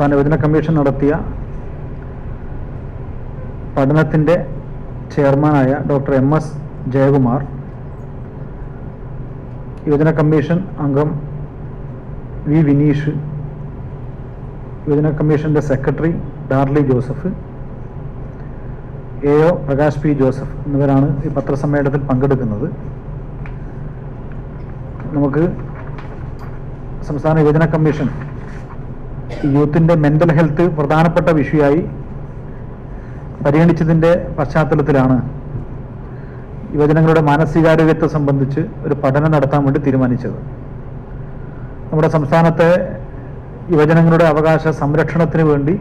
സംസ്ഥാന യുവജന കമ്മീഷൻ നടത്തിയ പഠനത്തിന്റെ ചെയർമാനായ ഡോക്ടർ എം എസ് ജയകുമാർ യുവജന കമ്മീഷൻ അംഗം വി വിനീഷ് യുവജന കമ്മീഷന്റെ secretary Darly Joseph A O Prakash P Joseph എന്നിവരാണ് ഈ പത്രസമ്മേളനത്തിൽ പങ്കെടുക്കുന്നത്. നമുക്ക് സംസ്ഥാന യുവജന കമ്മീഷൻ യൂത്തിന്റെ മെന്റൽ ഹെൽത്ത് പ്രധാനപ്പെട്ട വിഷയമായി പരിഗണിച്ചതിന്റെ പശ്ചാത്തലത്തിലാണ് യുവജനങ്ങളുടെ മാനസികാരോഗ്യത്തെ സംബന്ധിച്ച് ഒരു പഠനം നടത്താൻ വേണ്ടി തീരുമാനിച്ചത്. നമ്മുടെ സംസ്ഥാനത്തെ യുവജനങ്ങളുടെ അവകാശ സംരക്ഷണത്തിന് വേണ്ടി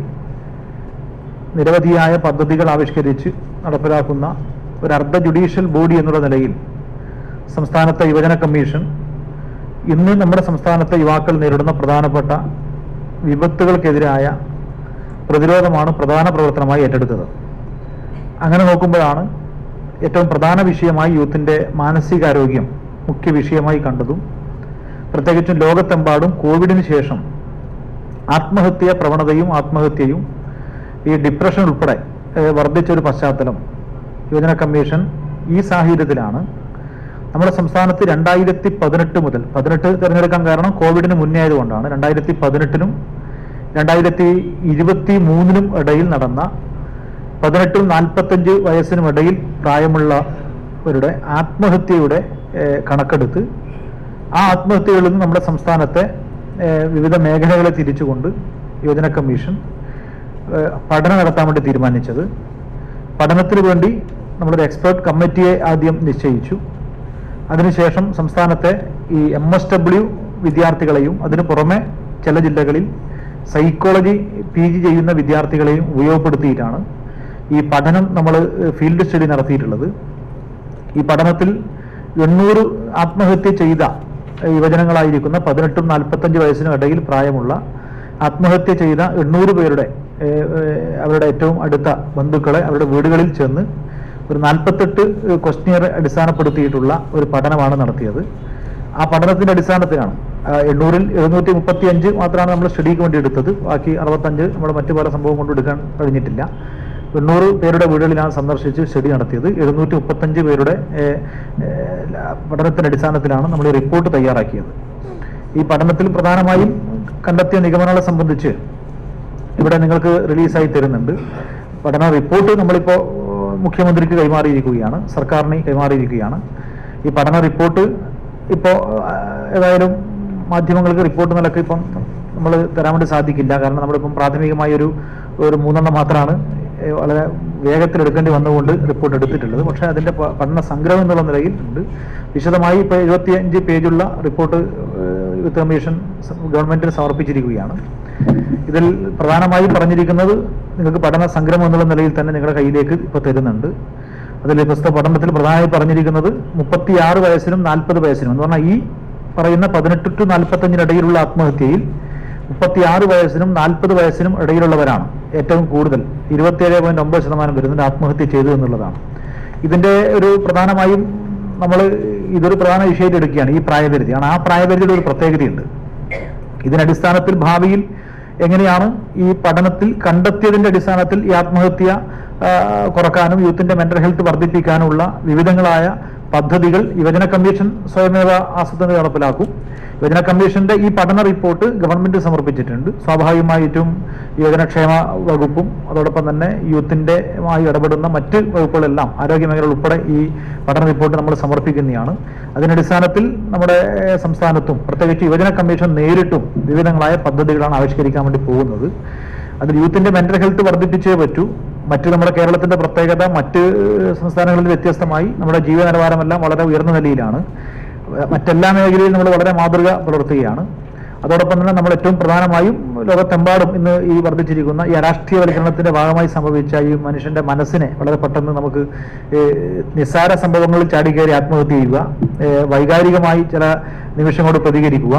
നിരവധിയായ പദ്ധതികൾ ആവിഷ്കരിച്ച് നടപ്പിലാക്കുന്ന ഒരു അർദ്ധ ജുഡീഷ്യൽ ബോഡി എന്നുള്ള നിലയിൽ സംസ്ഥാനത്തെ യുവജന കമ്മീഷൻ ഇന്ന് നമ്മുടെ സംസ്ഥാനത്തെ യുവാക്കൾ നേരിടുന്ന പ്രധാനപ്പെട്ട വിപത്തുകൾക്കെതിരായ പ്രതിരോധമാണ് പ്രധാന പ്രവർത്തനമായി ഏറ്റെടുത്തത്. അങ്ങനെ നോക്കുമ്പോഴാണ് ഏറ്റവും പ്രധാന വിഷയമായി യൂത്തിന്റെ മാനസികാരോഗ്യം മുഖ്യ വിഷയമായി കണ്ടതും പ്രത്യേകിച്ചും ലോകത്തെമ്പാടും കോവിഡിന് ശേഷം ആത്മഹത്യ പ്രവണതയും ആത്മഹത്യയും ഈ ഡിപ്രഷൻ ഉൾപ്പെടെ വർദ്ധിച്ച വർദ്ധിച്ചൊരു പശ്ചാത്തലം. യുവജന കമ്മീഷൻ ഈ സാഹചര്യത്തിലാണ് നമ്മുടെ സംസ്ഥാനത്ത് രണ്ടായിരത്തി പതിനെട്ട് മുതൽ പതിനെട്ട് തിരഞ്ഞെടുക്കാൻ കാരണം കോവിഡിന് മുന്നേ ആയതുകൊണ്ടാണ് രണ്ടായിരത്തി പതിനെട്ടിനും രണ്ടായിരത്തി ഇരുപത്തി മൂന്നിനും ഇടയിൽ നടന്ന പതിനെട്ടും നാൽപ്പത്തഞ്ച് വയസ്സിനും ഇടയിൽ പ്രായമുള്ളവരുടെ ആത്മഹത്യയുടെ കണക്കെടുത്ത് ആ ആത്മഹത്യകളിൽ നിന്ന് നമ്മുടെ സംസ്ഥാനത്തെ വിവിധ മേഖലകളെ തിരിച്ചുകൊണ്ട് യുവജന കമ്മീഷൻ പഠനം നടത്താൻ വേണ്ടി തീരുമാനിച്ചത്. പഠനത്തിന് വേണ്ടി നമ്മളൊരു എക്സ്പേർട്ട് കമ്മിറ്റിയെ ആദ്യം നിശ്ചയിച്ചു. അതിനുശേഷം സംസ്ഥാനത്തെ ഈ എം എസ് ഡബ്ല്യു വിദ്യാർത്ഥികളെയും അതിനു പുറമെ ചില ജില്ലകളിൽ സൈക്കോളജി പി ജി ചെയ്യുന്ന വിദ്യാർത്ഥികളെയും ഉപയോഗപ്പെടുത്തിയിട്ടാണ് ഈ പഠനം നമ്മൾ ഫീൽഡ് സ്റ്റഡി നടത്തിയിട്ടുള്ളത്. ഈ പഠനത്തിൽ എണ്ണൂറ് ആത്മഹത്യ ചെയ്ത യുവജനങ്ങളായിരിക്കുന്ന പതിനെട്ടും നാൽപ്പത്തഞ്ച് വയസ്സിനും ഇടയിൽ പ്രായമുള്ള ആത്മഹത്യ ചെയ്ത എണ്ണൂറ് പേരുടെ അവരുടെ ഏറ്റവും അടുത്ത ബന്ധുക്കളെ അവരുടെ വീടുകളിൽ ചെന്ന് ഒരു നാൽപ്പത്തെട്ട് ക്വസ്റ്റ്യർ അടിസ്ഥാനപ്പെടുത്തിയിട്ടുള്ള ഒരു പഠനമാണ് നടത്തിയത്. ആ പഠനത്തിന്റെ അടിസ്ഥാനത്തിലാണ് എണ്ണൂറിൽ എഴുന്നൂറ്റി മുപ്പത്തി അഞ്ച് മാത്രമാണ് നമ്മൾ സ്റ്റഡിക്ക് വേണ്ടി എടുത്തത്. ബാക്കി അറുപത്തഞ്ച് നമ്മൾ മറ്റു പല സംഭവം കൊണ്ട് എടുക്കാൻ കഴിഞ്ഞിട്ടില്ല. എണ്ണൂറ് പേരുടെ വീടുകളിലാണ് സന്ദർശിച്ച് സ്റ്റഡി നടത്തിയത്. എഴുന്നൂറ്റി മുപ്പത്തഞ്ച് പേരുടെ പഠനത്തിന്റെ അടിസ്ഥാനത്തിലാണ് നമ്മൾ ഈ റിപ്പോർട്ട് തയ്യാറാക്കിയത്. ഈ പഠനത്തിൽ പ്രധാനമായും കണ്ടെത്തിയ നിഗമനങ്ങളെ സംബന്ധിച്ച് ഇവിടെ നിങ്ങൾക്ക് റിലീസായി തരുന്നുണ്ട്. പഠന റിപ്പോർട്ട് നമ്മളിപ്പോൾ മുഖ്യമന്ത്രിക്ക് കൈമാറിയിരിക്കുകയാണ് സർക്കാരിന് കൈമാറിയിരിക്കുകയാണ്. ഈ പഠന റിപ്പോർട്ട് ഇപ്പോൾ ഏതായാലും മാധ്യമങ്ങൾക്ക് റിപ്പോർട്ട് നിലയ്ക്ക് ഇപ്പം നമ്മൾ തരാൻ വേണ്ടി സാധിക്കില്ല. കാരണം നമ്മളിപ്പം പ്രാഥമികമായ ഒരു ഒരു മൂന്നെണ്ണം മാത്രമാണ് വളരെ വേഗത്തിൽ എടുക്കേണ്ടി വന്നുകൊണ്ട് റിപ്പോർട്ട് എടുത്തിട്ടുള്ളത്. പക്ഷേ അതിന്റെ പഠന സംഗ്രഹം എന്നുള്ള നിലയിൽ ഉണ്ട്. വിശദമായി ഇപ്പോൾ എഴുപത്തിയഞ്ച് പേജുള്ള റിപ്പോർട്ട് യൂത്ത് കമ്മീഷൻ ഗവൺമെന്റിന് സമർപ്പിച്ചിരിക്കുകയാണ്. ഇതിൽ പ്രധാനമായി പറഞ്ഞിരിക്കുന്നത് നിങ്ങൾക്ക് പഠന സംഗ്രഹം എന്നുള്ള നിലയിൽ തന്നെ നിങ്ങളുടെ കയ്യിലേക്ക് ഇപ്പോൾ തരുന്നുണ്ട്. അതിൽ പ്രസ്തുത പഠനത്തിൽ പ്രധാനമായി പറഞ്ഞിരിക്കുന്നത് മുപ്പത്തിയാറ് വയസ്സിനും നാൽപ്പത് വയസ്സിനും എന്ന് പറഞ്ഞാൽ ഈ പറയുന്ന പതിനെട്ട് ടു നാൽപ്പത്തഞ്ചിനിടയിലുള്ള ആത്മഹത്യയിൽ മുപ്പത്തിയാറ് വയസ്സിനും നാൽപ്പത് വയസ്സിനും ഇടയിലുള്ളവരാണ് ഏറ്റവും കൂടുതൽ. ഇരുപത്തിയേഴ് പോയിന്റ് ഒമ്പത് ശതമാനം വരുന്നത് ആത്മഹത്യ ചെയ്തു എന്നുള്ളതാണ്. ഇതിന്റെ ഒരു പ്രധാനമായും നമ്മൾ ഇതൊരു പ്രധാന വിഷയത്തിൽ എടുക്കുകയാണ് ഈ പ്രായപരിധി. ആണ് ആ പ്രായപരിധിയുടെ ഒരു പ്രത്യേകതയുണ്ട്. ഇതിനടിസ്ഥാനത്തിൽ ഭാവിയിൽ എങ്ങനെയാണ് ഈ പഠനത്തിൽ കണ്ടെത്തിയതിന്റെ അടിസ്ഥാനത്തിൽ ഈ ആത്മഹത്യ കുറക്കാനും യൂത്തിന്റെ മെന്റൽ ഹെൽത്ത് വർദ്ധിപ്പിക്കാനുമുള്ള വിവിധങ്ങളായ പദ്ധതികൾ യുവജന കമ്മീഷൻ സ്വയമേവ ആസൂത്രണം നടപ്പിലാക്കും. യുവജന കമ്മീഷന്റെ ഈ പഠന റിപ്പോർട്ട് ഗവൺമെന്റ് സമർപ്പിച്ചിട്ടുണ്ട്. സ്വാഭാവികമായിട്ടും യുവജനക്ഷേമ വകുപ്പും അതോടൊപ്പം തന്നെ യൂത്തിന്റെ മായി ഇടപെടുന്ന മറ്റ് വകുപ്പുകളെല്ലാം ആരോഗ്യ മേഖല ഉൾപ്പെടെ ഈ പഠന റിപ്പോർട്ട് നമ്മൾ സമർപ്പിക്കുന്നതാണ്. അതിനടിസ്ഥാനത്തിൽ നമ്മുടെ സംസ്ഥാനത്തും പ്രത്യേകിച്ച് യുവജന കമ്മീഷൻ നേരിട്ടും വിവിധങ്ങളായ പദ്ധതികളാണ് ആവിഷ്കരിക്കാൻ വേണ്ടി പോകുന്നത്. അതിൽ യൂത്തിന്റെ മെന്റൽ ഹെൽത്ത് വർദ്ധിപ്പിച്ചേ പറ്റൂ. മറ്റ് നമ്മുടെ കേരളത്തിന്റെ പ്രത്യേകത മറ്റ് സംസ്ഥാനങ്ങളിൽ വ്യത്യസ്തമായി നമ്മുടെ ജീവിത നിലവാരമെല്ലാം വളരെ ഉയർന്ന നിലയിലാണ്. മറ്റെല്ലാ മേഖലയിലും നമ്മൾ വളരെ മാതൃക പുലർത്തുകയാണ്. അതോടൊപ്പം തന്നെ നമ്മൾ ഏറ്റവും പ്രധാനമായും ലോകത്തെമ്പാടും ഇന്ന് ഈ വർദ്ധിച്ചിരിക്കുന്ന ഈ രാഷ്ട്രീയവൽക്കരണത്തിന്റെ ഭാഗമായി സംഭവിച്ച ഈ മനുഷ്യന്റെ മനസ്സിനെ വളരെ പെട്ടെന്ന് നമുക്ക് നിസ്സാര സംഭവങ്ങളിൽ ചാടിക്കയറി ആത്മഹത്യ ചെയ്യുക വൈകാരികമായി ചില നിമിഷങ്ങളോട് പ്രതികരിക്കുക.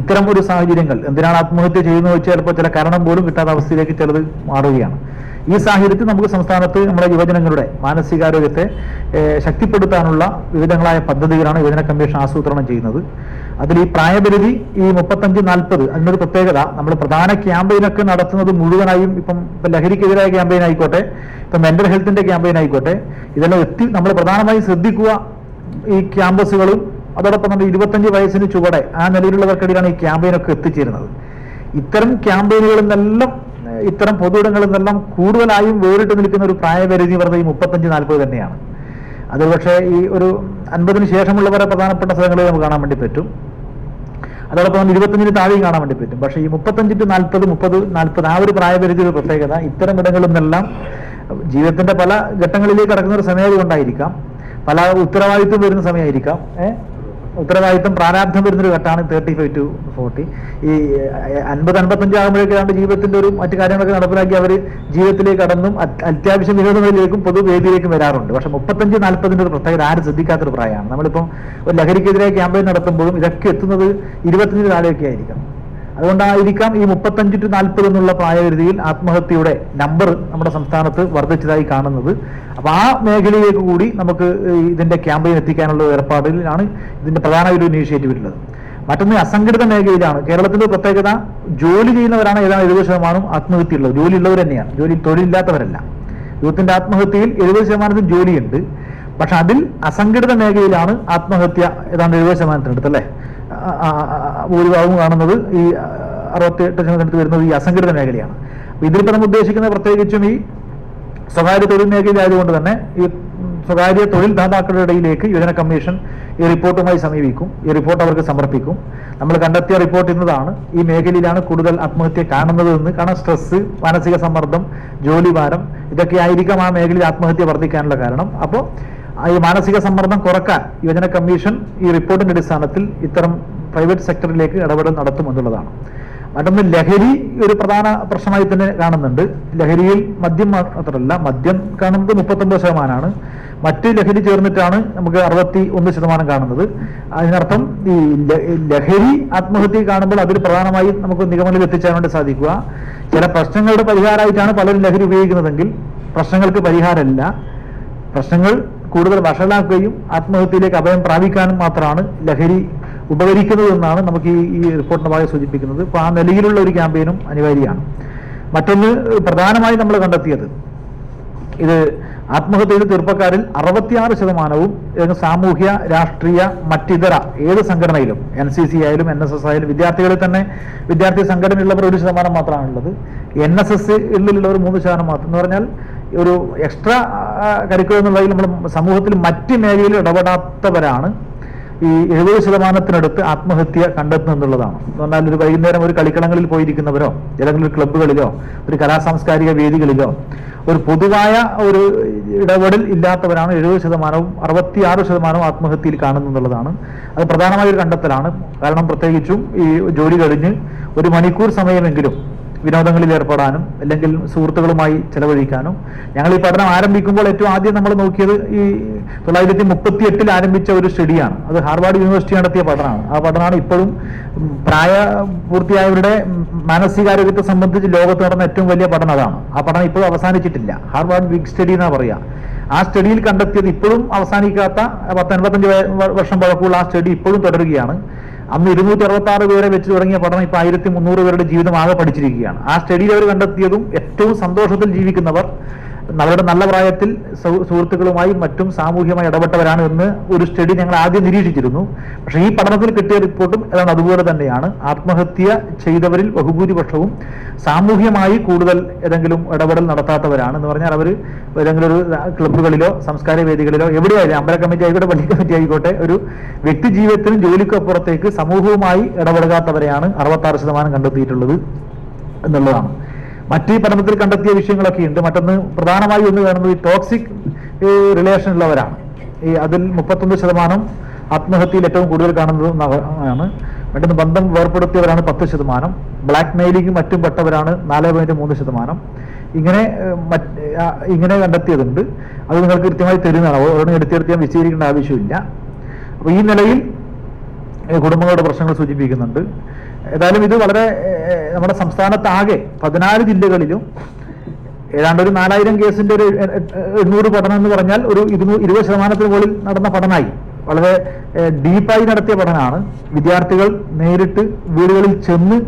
ഇത്തരം ഒരു സാഹചര്യങ്ങൾ എന്തിനാണ് ആത്മഹത്യ ചെയ്യുന്നത് വെച്ചാൽ ചിലപ്പോൾ ചില കാരണം പോലും കിട്ടാത്ത അവസ്ഥയിലേക്ക് ചിലത് മാറുകയാണ്. ഈ സാഹചര്യത്തിൽ നമുക്ക് സംസ്ഥാനത്ത് നമ്മുടെ യുവജനങ്ങളുടെ മാനസികാരോഗ്യത്തെ ശക്തിപ്പെടുത്താനുള്ള വിവിധങ്ങളായ പദ്ധതികളാണ് യുവജന കമ്മീഷൻ ആസൂത്രണം ചെയ്യുന്നത്. അതിൽ ഈ പ്രായപരിധി ഈ മുപ്പത്തഞ്ച് നാൽപ്പത് അതിനൊരു പ്രത്യേകത നമ്മൾ പ്രധാന ക്യാമ്പയിനൊക്കെ നടത്തുന്നത് മുഴുവനായും ഇപ്പം ഇപ്പം ലഹരിക്കെതിരായ ക്യാമ്പയിൻ ആയിക്കോട്ടെ ഇപ്പം മെന്റൽ ഹെൽത്തിന്റെ ക്യാമ്പയിൻ ആയിക്കോട്ടെ ഇതെല്ലാം എത്തി നമ്മൾ പ്രധാനമായും ശ്രദ്ധിക്കുക ഈ ക്യാമ്പസുകളും അതോടൊപ്പം നമ്മൾ ഇരുപത്തഞ്ച് വയസ്സിന് ചുവടെ ആ നിലയിലുള്ളവർക്കിടയിലാണ് ഈ ക്യാമ്പയിനൊക്കെ എത്തിച്ചേരുന്നത്. ഇത്തരം ക്യാമ്പയിനുകളിൽ നിന്നെല്ലാം ഇത്തരം പൊതുവിടങ്ങളിൽ നിന്നെല്ലാം കൂടുതലായും വേറിട്ട് നിൽക്കുന്ന ഒരു പ്രായപരിധി വെറുതെ ഈ മുപ്പത്തഞ്ച് നാൽപ്പത് തന്നെയാണ്. അത് പക്ഷേ ഈ ഒരു അൻപതിന് ശേഷമുള്ളവരെ പ്രധാനപ്പെട്ട സ്ഥലങ്ങളിൽ നമുക്ക് കാണാൻ വേണ്ടി പറ്റും. അതോടൊപ്പം നമ്മൾ ഇരുപത്തഞ്ചിന് താഴെയും കാണാൻ വേണ്ടി പറ്റും. പക്ഷേ ഈ മുപ്പത്തഞ്ച് ടു നാൽപ്പത് മുപ്പത് നാൽപ്പത് ആ ഒരു പ്രായപരിധി ഒരു പ്രത്യേകത. ഇത്തരം ഇടങ്ങളിൽ നിന്നെല്ലാം ജീവിതത്തിന്റെ പല ഘട്ടങ്ങളിലേക്ക് കടക്കുന്ന ഒരു സമയം കൊണ്ടായിരിക്കാം പല ഉത്തരവാദിത്വം വരുന്ന സമയമായിരിക്കാം. ഏഹ് ഉത്തരവാദിത്വം പ്രാരാബ്ധം വരുന്നൊരു ഘട്ടമാണ് തേർട്ടി ഫൈവ് ടു ഫോർട്ടി ഈ അൻപത് അൻപത്തഞ്ച് ആകുമ്പോഴേക്കാണ്ട് ജീവിതത്തിന്റെ ഒരു മറ്റു കാര്യങ്ങളൊക്കെ നടപ്പിലാക്കി അവർ ജീവിതത്തിലേക്ക് കടന്നും അത്യാവശ്യ വിനോദങ്ങളിലേക്കും പൊതുവേദിയിലേക്കും വരാറുണ്ട്. പക്ഷെ മുപ്പത്തഞ്ച് നാൽപ്പതിന്റെ ഒരു പ്രത്യേകത ആരും ശ്രദ്ധിക്കാത്തൊരു പ്രായമാണ്. നമ്മളിപ്പം ഒരു ലഹരിക്കെതിരെ ക്യാമ്പയിൻ നടത്തുമ്പോഴും ഇതൊക്കെ എത്തുന്നത് ഇരുപത്തഞ്ചിന് താഴെയൊക്കെ ആയിരിക്കാം അതുകൊണ്ടായിരിക്കാം ഈ മുപ്പത്തഞ്ച് ടു നാൽപ്പത് എന്നുള്ള പ്രായപരിധിയിൽ ആത്മഹത്യയുടെ നമ്പർ നമ്മുടെ സംസ്ഥാനത്ത് വർദ്ധിച്ചതായി കാണുന്നത്. അപ്പൊ ആ മേഖലയിലേക്ക് കൂടി നമുക്ക് ഇതിന്റെ ക്യാമ്പയിൻ എത്തിക്കാനുള്ള ഏർപ്പാടിലാണ് ഇതിന്റെ പ്രധാന ഒരു ഇനീഷ്യേറ്റീവ് ഉള്ളത്. മറ്റൊന്ന് അസംഘടിത മേഖലയിലാണ്. കേരളത്തിന്റെ പ്രത്യേകത ജോലി ചെയ്യുന്നവരാണ് ഏതാണ്ട് എഴുപത് ശതമാനം ആത്മഹത്യയുള്ളത് ജോലി ഉള്ളവർ തന്നെയാണ്. ജോലി തൊഴിലില്ലാത്തവരല്ല. യുവത്തിന്റെ ആത്മഹത്യയിൽ എഴുപത് ശതമാനത്തിൽ ജോലിയുണ്ട്. പക്ഷെ അതിൽ അസംഘടിത മേഖലയിലാണ് ആത്മഹത്യ ഏതാണ്ട് എഴുപത് ശതമാനത്തിനടുത്ത് അല്ലേ? ഭൂരിഭാഗവും കാണുന്നത് ഈ അറുപത്തി എട്ട് ശതമാനത്തിൽ വരുന്നത് ഈ അസംഘടിത മേഖലയാണ്. ഇതിൽ നമ്മൾ ഉദ്ദേശിക്കുന്നത് പ്രത്യേകിച്ചും ഈ സ്വകാര്യ തൊഴിൽ മേഖലയായതുകൊണ്ട് തന്നെ ഈ സ്വകാര്യ തൊഴിൽ ദാതാക്കളുടെ ഇടയിലേക്ക് യുവജന കമ്മീഷൻ ഈ റിപ്പോർട്ടുമായി സമീപിക്കും. ഈ റിപ്പോർട്ട് അവർക്ക് സമർപ്പിക്കും. നമ്മൾ കണ്ടെത്തിയ റിപ്പോർട്ട് ഇന്നതാണ്. ഈ മേഖലയിലാണ് കൂടുതൽ ആത്മഹത്യ കാണുന്നത് എന്ന്. കാരണം സ്ട്രെസ് മാനസിക സമ്മർദ്ദം ജോലി ഭാരം ഇതൊക്കെ ആയിരിക്കാം ആ മേഖലയിൽ ആത്മഹത്യ വർദ്ധിക്കാനുള്ള കാരണം. അപ്പോൾ ഈ മാനസിക സമ്മർദ്ദം കുറയ്ക്കാൻ യുവജന കമ്മീഷൻ ഈ റിപ്പോർട്ടിന്റെ അടിസ്ഥാനത്തിൽ ഇത്തരം പ്രൈവറ്റ് സെക്ടറിലേക്ക് ഇടപെടൽ നടത്തുമെന്നുള്ളതാണ് മറ്റൊന്ന് ലഹരി ഒരു പ്രധാന പ്രശ്നമായി തന്നെ കാണുന്നുണ്ട്. ലഹരിയിൽ മദ്യം മാത്രമല്ല മദ്യം കാണുന്നത് മുപ്പത്തൊമ്പത് ശതമാനമാണ്. മറ്റ് ലഹരി ചേർന്നിട്ടാണ് നമുക്ക് അറുപത്തി ഒന്ന് ശതമാനം കാണുന്നത്. അതിനർത്ഥം ഈ ലഹരി ആത്മഹത്യ കാണുമ്പോൾ അതിൽ പ്രധാനമായി നമുക്ക് നിഗമനത്തിൽ എത്തിച്ചാൻ വേണ്ടി സാധിക്കുക. ചില പ്രശ്നങ്ങളുടെ പരിഹാരമായിട്ടാണ് പലരും ലഹരി ഉപയോഗിക്കുന്നതെങ്കിൽ പ്രശ്നങ്ങൾക്ക് പരിഹാരമല്ല. പ്രശ്നങ്ങൾ കൂടുതൽ വഷളാക്കുകയും ആത്മഹത്യയിലേക്ക് അഭയം പ്രാപിക്കാനും മാത്രമാണ് ലഹരി ഉപകരിക്കുന്നതെന്നാണ് നമുക്ക് ഈ റിപ്പോർട്ടിന്റെ ഭാഗം സൂചിപ്പിക്കുന്നത്. അപ്പോൾ ആ നിലയിലുള്ള ഒരു ക്യാമ്പയിനും അനിവാര്യമാണ്. മറ്റൊന്ന് പ്രധാനമായി നമ്മൾ കണ്ടെത്തിയത് ഇത് ആത്മഹത്യ ചെയ്ത ചെറുപ്പക്കാരിൽ അറുപത്തിയാറ് ശതമാനവും സാമൂഹ്യ രാഷ്ട്രീയ മറ്റിതര ഏത് സംഘടനയിലും എൻ സി സി ആയാലും എൻ എസ് എസ് ആയാലും വിദ്യാർത്ഥികളിൽ തന്നെ വിദ്യാർത്ഥി സംഘടനയുള്ളവർ ഒരു ശതമാനം മാത്രമാണുള്ളത്. എൻ എസ് എസ് ഉള്ളിലുള്ളവർ മൂന്ന് ശതമാനം മാത്രം. എന്ന് പറഞ്ഞാൽ ഒരു എക്സ്ട്രാ കരിക്കുലർ എന്നുള്ളതിൽ നമ്മൾ സമൂഹത്തിൽ മറ്റ് മേഖലയിൽ ഇടപെടാത്തവരാണ്. ഈ എഴുപത് ശതമാനത്തിനടുത്ത് ആത്മഹത്യ കണ്ടെത്തുന്നു എന്നുള്ളതാണ്. എന്ന് പറഞ്ഞാൽ ഒരു വൈകുന്നേരം ഒരു കളിക്കളങ്ങളിൽ പോയിരിക്കുന്നവരോ അല്ലെങ്കിൽ ഒരു ക്ലബ്ബുകളിലോ ഒരു കലാസാംസ്കാരിക വേദികളിലോ ഒരു പൊതുവായ ഒരു ഇടപെടൽ ഇല്ലാത്തവരാണ് എഴുപത് ശതമാനവും അറുപത്തിയാറ് ശതമാനവും ആത്മഹത്യയിൽ കാണുന്നു എന്നുള്ളതാണ്. അത് പ്രധാനമായ ഒരു കണ്ടെത്തലാണ്. കാരണം പ്രത്യേകിച്ചും ഈ ജോലി കഴിഞ്ഞ് ഒരു മണിക്കൂർ സമയമെങ്കിലും വിനോദങ്ങളിൽ ഏർപ്പെടാനും അല്ലെങ്കിൽ സുഹൃത്തുക്കളുമായി ചെലവഴിക്കാനും. ഞങ്ങൾ ഈ പഠനം ആരംഭിക്കുമ്പോൾ ഏറ്റവും ആദ്യം നമ്മൾ നോക്കിയത് ഈ തൊള്ളായിരത്തി മുപ്പത്തി എട്ടിൽ ആരംഭിച്ച ഒരു സ്റ്റഡിയാണ്. അത് ഹാർവാർഡ് യൂണിവേഴ്സിറ്റി നടത്തിയ പഠനമാണ്. ആ പഠനമാണ് ഇപ്പോഴും പ്രായ പൂർത്തിയായവരുടെ മാനസികാരോഗ്യത്തെ സംബന്ധിച്ച് ലോകത്ത് നടന്ന ഏറ്റവും വലിയ പഠനം അതാണ്. ആ പഠനം ഇപ്പോഴും അവസാനിച്ചിട്ടില്ല. ഹാർവാർഡ് ബിഗ് സ്റ്റഡി എന്നാ പറയാ. ആ സ്റ്റഡിയിൽ കണ്ടെത്തിയത് ഇപ്പോഴും അവസാനിക്കാത്ത പത്തൊൻപത്തഞ്ച് വർഷം പഴക്കമുള്ള ആ സ്റ്റഡി ഇപ്പോഴും തുടരുകയാണ്. അന്ന് ഇരുന്നൂറ്റി അറുപത്തി ആറ് പേരെ വെച്ച് തുടങ്ങിയ പഠനം ഇപ്പൊ ആയിരത്തി മുന്നൂറ് പേരുടെ ജീവിതം ആകെ പഠിച്ചിരിക്കുകയാണ്. ആ സ്റ്റഡിയിൽ അവർ കണ്ടെത്തിയതും ഏറ്റവും സന്തോഷത്തിൽ ജീവിക്കുന്നവർ അവരുടെ നല്ല പ്രായത്തിൽ സുഹൃത്തുക്കളുമായി മറ്റും സാമൂഹ്യമായി ഇടപെട്ടവരാണ് എന്ന് ഒരു സ്റ്റഡി ഞങ്ങൾ ആദ്യം നിരീക്ഷിച്ചിരുന്നു. പക്ഷേ ഈ പഠനത്തിൽ കിട്ടിയ റിപ്പോർട്ടും ഏതാണ്ട് അതുപോലെ തന്നെയാണ്. ആത്മഹത്യ ചെയ്തവരിൽ ബഹുഭൂരിപക്ഷവും സാമൂഹ്യമായി കൂടുതൽ ഏതെങ്കിലും ഇടപെടൽ നടത്താത്തവരാണ് എന്ന് പറഞ്ഞാൽ അവർ ഏതെങ്കിലും ഒരു ക്ലബ്ബുകളിലോ സംസ്കാര വേദികളിലോ എവിടെയായാലും അമ്പല കമ്മിറ്റി ആയിക്കോട്ടെ പള്ളി കമ്മിറ്റി ആയിക്കോട്ടെ ഒരു വ്യക്തി ജീവിതത്തിനും ജോലിക്കപ്പുറത്തേക്ക് സമൂഹവുമായി ഇടപെടുകാത്തവരെയാണ് അറുപത്താറ് ശതമാനം കണ്ടെത്തിയിട്ടുള്ളത് എന്നുള്ളതാണ്. മറ്റ് പഠനത്തിൽ കണ്ടെത്തിയ വിഷയങ്ങളൊക്കെ ഉണ്ട്. മറ്റൊന്ന് പ്രധാനമായി ഒന്ന് കാണുന്നത് ഈ ടോക്സിക് റിലേഷൻ ഉള്ളവരാണ്. ഈ അതിൽ മുപ്പത്തൊന്ന് ശതമാനം ആത്മഹത്യയിൽ ഏറ്റവും കൂടുതൽ കാണുന്നത് ആണ്. മറ്റൊന്ന് ബന്ധം വേർപ്പെടുത്തിയവരാണ് പത്ത് ശതമാനം. ബ്ലാക്ക് മെയിലിംഗ് മറ്റും പെട്ടവരാണ് നാല് പോയിന്റ് മൂന്ന് ശതമാനം. ഇങ്ങനെ ഇങ്ങനെ കണ്ടെത്തിയതുണ്ട്. അത് നിങ്ങൾക്ക് കൃത്യമായി തരുന്നതാണ്. ഓരോന്നും എടുത്തെടുത്ത് ഞാൻ വിശദീകരിക്കേണ്ട ആവശ്യമില്ല. അപ്പോൾ ഈ നിലയിൽ കുടുംബങ്ങളുടെ പ്രശ്നങ്ങൾ സൂചിപ്പിക്കുന്നുണ്ട്. ഏതായാലും ഇത് വളരെ നമ്മുടെ സംസ്ഥാനത്താകെ പതിനാല് ജില്ലകളിലും ഏതാണ്ട് ഒരു നാലായിരം കേസിന്റെ ഒരു എണ്ണൂറ് പഠനം എന്ന് പറഞ്ഞാൽ ഒരു ഇരുന്നൂ ഇരുപത് ശതമാനത്തിന് മുകളിൽ നടന്ന പഠനമായി. വളരെ ഡീപ്പായി നടത്തിയ പഠനമാണ്. വിദ്യാർത്ഥികൾ നേരിട്ട് വീടുകളിൽ ചെന്ന്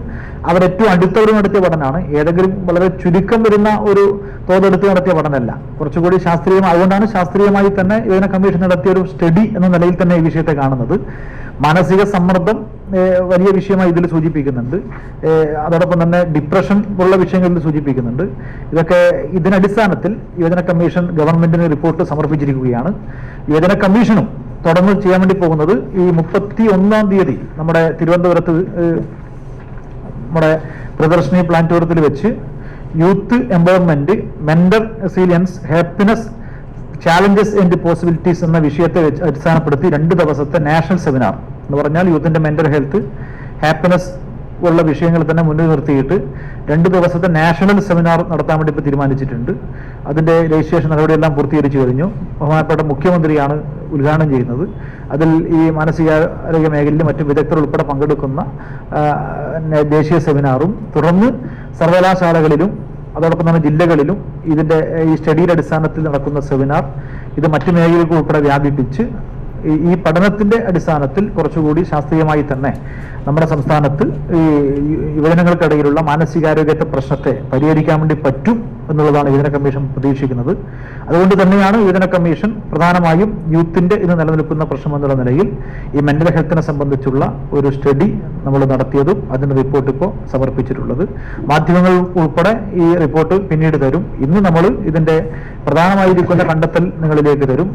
അവരേറ്റവും അടുത്തവർ നടത്തിയ പഠനമാണ്. ഏതെങ്കിലും വളരെ ചുരുക്കം വരുന്ന ഒരു തോതെടുത്ത് നടത്തിയ പഠനമല്ല. കുറച്ചുകൂടി ശാസ്ത്രീയം അതുകൊണ്ടാണ് ശാസ്ത്രീയമായി തന്നെ യുവജന കമ്മീഷൻ നടത്തിയ ഒരു സ്റ്റഡി എന്ന നിലയിൽ തന്നെ ഈ വിഷയത്തെ കാണുന്നത്. മാനസിക സമ്മർദ്ദം വലിയ വിഷയമായി ഇതിൽ സൂചിപ്പിക്കുന്നുണ്ട്. അതോടൊപ്പം തന്നെ ഡിപ്രഷൻ പോലുള്ള വിഷയങ്ങളിൽ സൂചിപ്പിക്കുന്നുണ്ട്. ഇതൊക്കെ ഇതിനടിസ്ഥാനത്തിൽ യുവജന കമ്മീഷൻ ഗവൺമെന്റിന് റിപ്പോർട്ട് സമർപ്പിച്ചിരിക്കുകയാണ്. യുവജന കമ്മീഷനും തുടർന്ന് ചെയ്യാൻ വേണ്ടി പോകുന്നത് ഈ മുപ്പത്തി ഒന്നാം തീയതി നമ്മുടെ തിരുവനന്തപുരത്ത് നമ്മുടെ പ്രദർശനി പ്ലാനറ്റോറിയത്തിൽ വെച്ച് youth empowerment mentor resilience happiness challenges and possibilities എന്ന വിഷയത്തെ വെച്ച് അടിസ്ഥാനപ്പെടുത്തി രണ്ട് ദിവസത്തെ നാഷണൽ സെമിനാർ എന്ന് പറഞ്ഞാൽ യൂത്തിന്റെ മെന്റൽ ഹെൽത്ത് ഹാപ്പിനെസ് ഉള്ള വിഷയങ്ങൾ തന്നെ മുന്നിൽ നിർത്തിയിട്ട് രണ്ട് ദിവസത്തെ നാഷണൽ സെമിനാർ നടത്താൻ വേണ്ടി ഇപ്പോൾ തീരുമാനിച്ചിട്ടുണ്ട്. അതിന്റെ രജിസ്ട്രേഷൻ നടപടിയെല്ലാം പൂർത്തീകരിച്ചു കഴിഞ്ഞു. ബഹുമാനപ്പെട്ട മുഖ്യമന്ത്രിയാണ് ഉദ്ഘാടനം ചെയ്യുന്നത്. അതിൽ ഈ മാനസികാരോഗ്യ മേഖലയിൽ മറ്റു വിദഗ്ധർ ഉൾപ്പെടെ പങ്കെടുക്കുന്ന ദേശീയ സെമിനാറും തുടർന്ന് സർവകലാശാലകളിലും അതോടൊപ്പം തന്നെ ജില്ലകളിലും ഇതിന്റെ ഈ സ്റ്റഡിയുടെ അടിസ്ഥാനത്തിൽ നടക്കുന്ന സെമിനാർ ഇത് മറ്റു മേഖലകൾക്ക് ഉൾപ്പെടെ വ്യാപിപ്പിച്ച് ഈ- പഠനത്തിന്റെ അടിസ്ഥാനത്തിൽ കുറച്ചുകൂടി ശാസ്ത്രീയമായി തന്നെ നമ്മുടെ സംസ്ഥാനത്ത് ഈ യുവജനങ്ങൾക്കിടയിലുള്ള മാനസികാരോഗ്യത്തെ പ്രശ്നത്തെ പരിഹരിക്കാൻ വേണ്ടി പറ്റും എന്നുള്ളതാണ് യുവജന കമ്മീഷൻ പ്രതീക്ഷിക്കുന്നത്. അതുകൊണ്ട് തന്നെയാണ് യുവജന കമ്മീഷൻ പ്രധാനമായും യൂത്തിന്റെ ഇന്ന് നിലനിൽക്കുന്ന പ്രശ്നം എന്നുള്ള നിലയിൽ ഈ മെന്റൽ ഹെൽത്തിനെ സംബന്ധിച്ചുള്ള ഒരു സ്റ്റഡി നമ്മൾ നടത്തിയതും അതിന്റെ റിപ്പോർട്ട് ഇപ്പോൾ സമർപ്പിച്ചിട്ടുള്ളത്. മാധ്യമങ്ങൾ ഉൾപ്പെടെ ഈ റിപ്പോർട്ട് പിന്നീട് തരും. ഇന്ന് നമ്മൾ ഇതിന്റെ പ്രധാനമായിരിക്കുന്ന കണ്ടെത്തൽ നിങ്ങളിലേക്ക് തരും.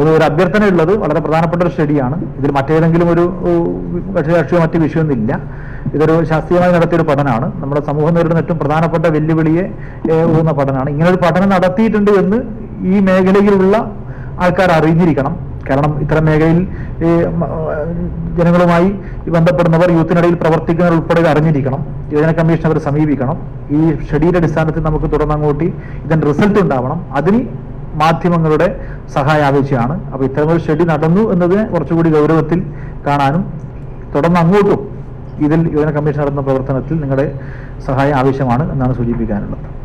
ഒരു ഒരു അഭ്യർത്ഥന ഉള്ളത് വളരെ പ്രധാനപ്പെട്ട ഒരു സ്റ്റഡിയാണ്. ഇതിൽ മറ്റേതെങ്കിലും ഒരു കക്ഷിരാഷ്ട്രീയ മറ്റ് വിഷയമൊന്നുമില്ല. ഇതൊരു ശാസ്ത്രീയമായി നടത്തിയ ഒരു പഠനമാണ്. നമ്മുടെ സമൂഹം നേരിടുന്ന ഏറ്റവും പ്രധാനപ്പെട്ട വെല്ലുവിളിയെ ഊന്ന പഠനമാണ്. ഇങ്ങനൊരു പഠനം നടത്തിയിട്ടുണ്ട് എന്ന് ഈ മേഖലയിലുള്ള ആൾക്കാർ അറിഞ്ഞിരിക്കണം. കാരണം ഇത്തരം മേഖലയിൽ ജനങ്ങളുമായി ബന്ധപ്പെടുന്നവർ യൂത്തിനിടയിൽ പ്രവർത്തിക്കുന്നവർ ഉൾപ്പെടെ അറിഞ്ഞിരിക്കണം. യുവജന കമ്മീഷൻ അവർ സമീപിക്കണം. ഈ ഷെഡ്യൂൾ അടിസ്ഥാനത്തിൽ നമുക്ക് തുടർന്നങ്ങോട്ട് ഇതിന്റെ റിസൾട്ട് ഉണ്ടാവണം. അതിന് മാധ്യമങ്ങളുടെ സഹായം ആവശ്യമാണ്. അപ്പോൾ ഇത്തരമൊരു ഷെഡ്യൂൾ നടന്നു എന്നതിനെ കുറച്ചുകൂടി ഗൗരവത്തിൽ കാണാനും തുടർന്ന് അങ്ങോട്ടും ഇതിൽ യുവജന കമ്മീഷൻ നടത്തുന്ന പ്രവർത്തനത്തിൽ നിങ്ങളുടെ സഹായം ആവശ്യമാണ് എന്നാണ് സൂചിപ്പിക്കാനുള്ളത്.